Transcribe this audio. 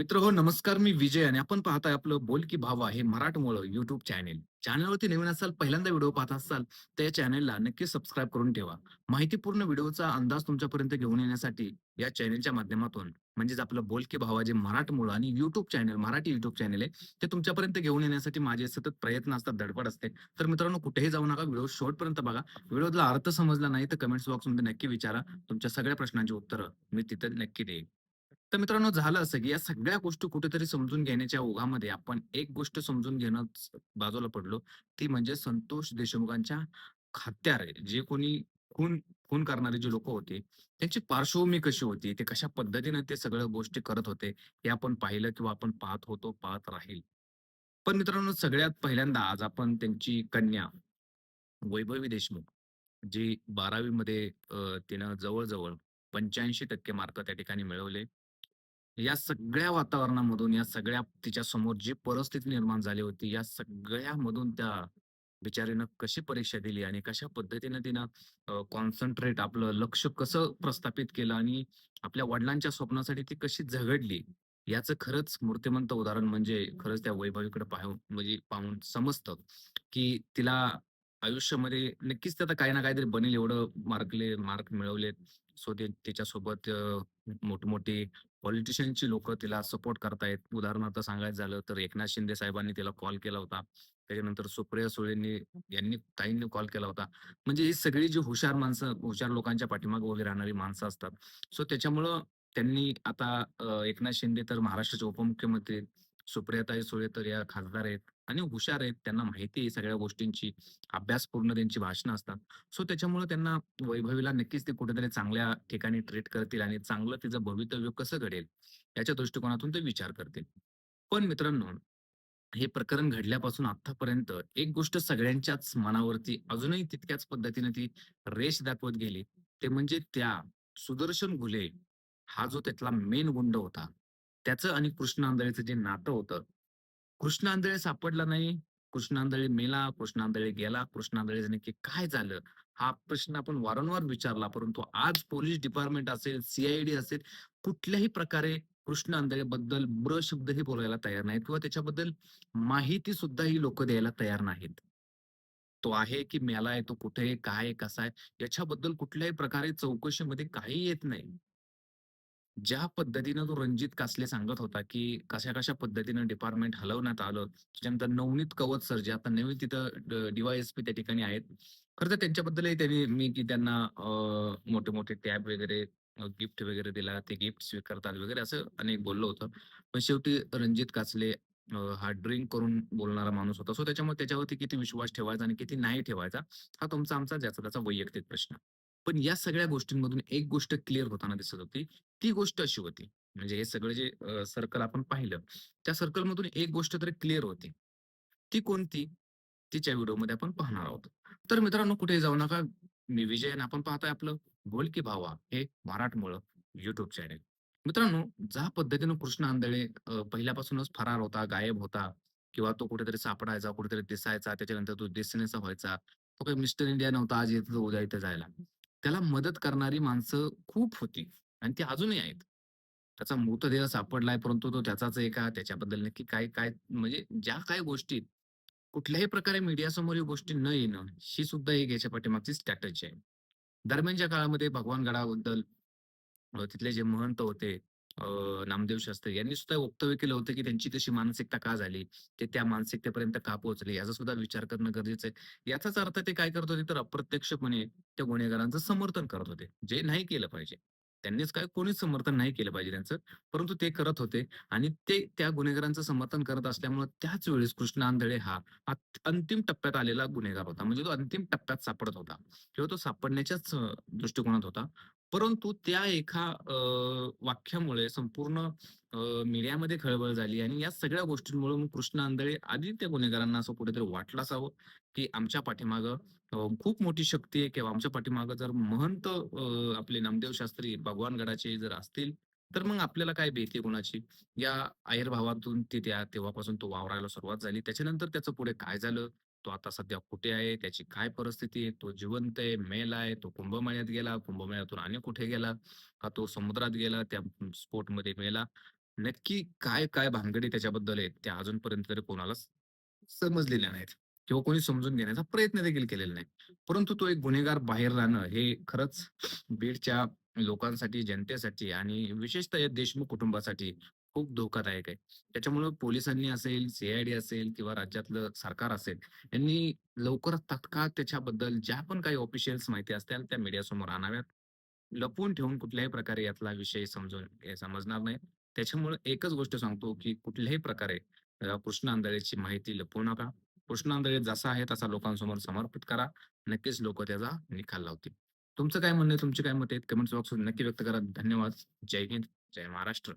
मित्र हो नमस्कार मी विजय आणि आपण पाहताय आपलं बोल की भावा हे मराठमोळं युट्यूब चॅनेल चॅनलवरती नवीन असाल पहिल्यांदा व्हिडिओ पाहत असाल तर या चॅनेलला नक्की सबस्क्राईब करून ठेवा. माहितीपूर्ण व्हिडिओचा अंदाज तुमच्यापर्यंत घेऊन येण्यासाठी या चॅनेलच्या माध्यमातून म्हणजेच आपलं बोल की भावा जे मराठमोळं आणि YouTube channel Marathi YouTube channel आहे ते तुमच्यापर्यंत घेऊन येण्यासाठी माझे सतत प्रयत्न असतात धडपड असते. तर मित्रांनो कुठेही जाऊ नका व्हिडिओ शॉर्टपर्यंत बघा. व्हिडिओला अर्थ समजला नाही तर कमेंट्स बॉक्समध्ये नक्की विचारा. तुमच्या सगळ्या प्रश्नांची उत्तरं मी तिथे नक्की देईन. तर मित्रांनो झालं असं की या सगळ्या गोष्टी कुठेतरी समजून घेण्याच्या ओघामध्ये आपण एक गोष्ट समजून घेणं बाजूला पडलो. ती म्हणजे संतोष देशमुखांच्या हत्यारे. जे कोणी खून खून करणारे जे लोक होते त्यांची पार्श्वभूमी कशी होती? ते कशा पद्धतीने ते सगळ्या गोष्टी करत होते? हे आपण पाहिलं किंवा आपण पाहत होतो पाहत राहील. पण मित्रांनो सगळ्यात पहिल्यांदा आज आपण त्यांची कन्या वैभवी देशमुख जी बारावी मध्ये तिनं जवळजवळ पंच्याऐंशी टक्के मार्क त्या ठिकाणी मिळवले. या सगळ्या वातावरणामधून, या सगळ्या तिच्या समोर जी परिस्थिती निर्माण झाली होती, या सगळ्यामधून त्या बिचारीनं कशी परीक्षा दिली आणि कशा पद्धतीनं तिनं कॉन्सन्ट्रेट आपलं लक्ष कसं प्रस्थापित केलं आणि आपल्या वडिलांच्या स्वप्नासाठी ती कशी झगडली, याचं खरंच मूर्तिमंत उदाहरण म्हणजे खरंच त्या वैभवीकडे पाहून म्हणजे पाहून समजतं, की तिला आयुष्यामध्ये नक्कीच ते आता काही ना काहीतरी बनेल एवढं मार्कले मार्क मिळवलेत. सो ते त्याच्यासोबत मोठमोठे मोठमोठी पॉलिटिशियनची लोक तिला सपोर्ट करतायत. उदाहरणार्थ सांगायचं झालं तर एकनाथ शिंदे साहेबांनी तिला कॉल केला होता. त्याच्यानंतर सुप्रिया सुळेंनी यांनी ताईंनी कॉल केला होता. म्हणजे ही सगळी जी हुशार माणसं, हुशार लोकांच्या पाठीमागे उभी राहणारी माणसं असतात. सो त्याच्यामुळं त्यांनी आता एकनाथ शिंदे तर महाराष्ट्राचे उपमुख्यमंत्री सुप्रियाताई सुळे तर या खासदार आहेत आणि हुशार आहेत. त्यांना माहिती आहे सगळ्या गोष्टींची. अभ्यासपूर्ण त्यांची भाषणं असतात. सो त्याच्यामुळे त्यांना वैभवीला नक्कीच ते कुठेतरी चांगल्या ठिकाणी ट्रीट करतील आणि चांगलं तिचं भवितव्य कसं घडेल याच्या दृष्टिकोनातून ते विचार करतील. पण मित्रांनो, हे प्रकरण घडल्यापासून आतापर्यंत एक गोष्ट सगळ्यांच्याच मनावरती अजूनही तितक्याच पद्धतीने ती रेष दाखवत गेली. ते म्हणजे त्या सुदर्शन घुले हा जो त्यातला मेन गुंड होता. त्याचं आणि कृष्ण आंधळेचं जे नातं होतं. कृष्ण आंधळे सापडला नाही. कृष्ण आंधळे मेला, कृष्ण आंधळे गेला, कृष्ण आंधळेचं नक्की काय झालं? हा प्रश्न आपण वारंवार विचारला. परंतु आज पोलीस डिपार्टमेंट असेल, सी असेल, कुठल्याही प्रकारे कृष्ण आंधळेबद्दल ब्र शब्दही बोलायला तयार नाहीत किंवा त्याच्याबद्दल माहिती सुद्धा ही लोक द्यायला तयार नाहीत. तो आहे की मेला आहे तो कुठे आहे, काय आहे, कसा आहे, याच्याबद्दल कुठल्याही प्रकारे चौकशीमध्ये काही येत नाही. ज्या पद्धतीनं तो रणजित कासले सांगत होता, की कशा-कशा पद्धतीनं डिपार्टमेंट हलवण्यात आलं. त्याच्यानंतर नवनीत कवच सर जे आता नवीन तिथं डीवायएसपी त्या ठिकाणी आहेत. खरं तर त्यांच्याबद्दलही त्यांनी मी की त्यांना मोठे-मोठे टॅब वगैरे गिफ्ट वगैरे दिला. ते गिफ्ट स्वीकारतात वगैरे असं अनेक बोललो होतं पण शेवटी रणजित कासले हा ड्रिंक करून बोलणारा माणूस होता. सो त्याच्यामुळे त्याच्यावरती किती विश्वास ठेवायचा आणि किती नाही ठेवायचा, हा तुमचा आमचा ज्याचा त्याचा वैयक्तिक प्रश्न. पण या सगळ्या गोष्टींमधून एक गोष्ट क्लिअर होताना दिसत होती. ती गोष्ट अशी होती. म्हणजे हे सगळं जे सर्कल आपण पाहिलं, त्या सर्कलमधून एक गोष्ट तरी क्लिअर होती. ती कोणती? तिच्या व्हिडिओमध्ये आपण पाहणार आहोत. तर मित्रांनो कुठे जाऊ नका. मी विजय आपण पाहताय आपलं बोल की भावा हे मराठमोळ युट्यूब चॅनेल. मित्रांनो ज्या पद्धतीनं कृष्ण आंधळे पहिल्यापासूनच फरार होता, गायब होता किंवा तो कुठेतरी सापडायचा, कुठेतरी दिसायचा, त्याच्यानंतर तो दिसण्याचा व्हायचा. तो काही मिस्टर इंडिया नव्हता, आज इथं उद्या इथं जायला. त्याला मदत करणारी माणसं खूप होती. आणि ती अजूनही आहेत. त्याचा मृतदेह सापडलाय, परंतु तो त्याचाच आहे का? त्याच्याबद्दल नक्की काय काय म्हणजे ज्या काही गोष्टी कुठल्याही प्रकारे मीडियासमोर ही गोष्टी न येणं, ही सुद्धा एक याच्या पाठीमागची स्ट्रॅटेजी आहे. दरम्यानच्या काळामध्ये भगवान गडाबद्दल तिथले जे महंत होते नामदेव शास्त्री यांनी सुद्धा वक्तव्य केलं होतं, की त्यांची तशी मानसिकता का झाली? ते त्या मानसिकतेपर्यंत का पोहोचले? याचा सुद्धा विचार करणं गरजेचं आहे. याचाच अर्थ ते काय करत होते, तर अप्रत्यक्षपणे त्या गुन्हेगारांचं समर्थन करत होते, जे नाही केलं पाहिजे. त्यांनीच काय कोणीच समर्थन नाही केलं पाहिजे त्यांचं, परंतु ते करत होते आणि ते त्या गुन्हेगारांचं समर्थन करत असल्यामुळे त्याच वेळेस कृष्ण आंधळे हा अंतिम टप्प्यात आलेला गुन्हेगार होता. म्हणजे तो अंतिम टप्प्यात सापडत होता किंवा तो सापडण्याच्याच दृष्टिकोनात होता. परंतु त्या एका अ, वाक्यामुळे संपूर्ण मीडियामध्ये खळबळ झाली आणि या सगळ्या गोष्टींमुळे कृष्ण आंधळे आधी त्या गुन्हेगारांना असं कुठेतरी वाटलं असावं, की आमच्या पाठीमागं खूप मोठी शक्ती आहे किंवा आमच्या पाठीमागं जर महंत आपले नामदेव शास्त्री भगवानगडाचे जर असतील, तर मग आपल्याला काय भीती कोणाची या आईरभावातून ते त्या तेव्हापासून तो वावरायला सुरुवात झाली. त्याच्यानंतर त्याचं पुढे काय झालं? तो आता सध्या कुठे आहे? त्याची काय परिस्थिती आहे? तो जिवंत आहे? मेल आहे तो कुंभमेळ्यात गेला, कुंभमेळ्यातून आणि कुठे गेला? का तो समुद्रात गेला, त्या स्पोर्टमध्ये मेला? नक्की काय, काय भानगडी त्याच्याबद्दल आहेत, त्या अजूनपर्यंत तरी कोणालाच समजलेल्या नाहीत किंवा कोणी समजून घेण्याचा प्रयत्न देखील केलेला नाही. परंतु तो एक गुन्हेगार बाहेर राहणं हे खरंच बीडच्या लोकांसाठी, जनतेसाठी आणि विशेषतः या देशमुख कुटुंबासाठी खूप धोकादायक आहे. त्याच्यामुळे पोलिसांनी असेल, सीआयडी असेल किंवा राज्यातलं सरकार असेल, यांनी लवकरात तात्काळ त्याच्याबद्दल ज्या पण काही ऑफिशियल्स माहिती असतील त्या मीडियासमोर आणाव्यात. लपवून ठेवून कुठल्याही प्रकारे यातला विषय समजून समजणार नाही. त्याच्यामुळे एकच गोष्ट सांगतो, की कुठल्याही प्रकारे कृष्ण आंधळेची माहिती लपवू नका. कृष्ण जसा आहे तसा लोकांसमोर समर्पित करा. नक्कीच लोक त्याचा निकाल लावतील. तुमचं काय म्हणणं आहे? तुमची काय मत आहेत? कमेंट्स बॉक्समध्ये नक्की व्यक्त करा. धन्यवाद. जय हिंद. जय महाराष्ट्र.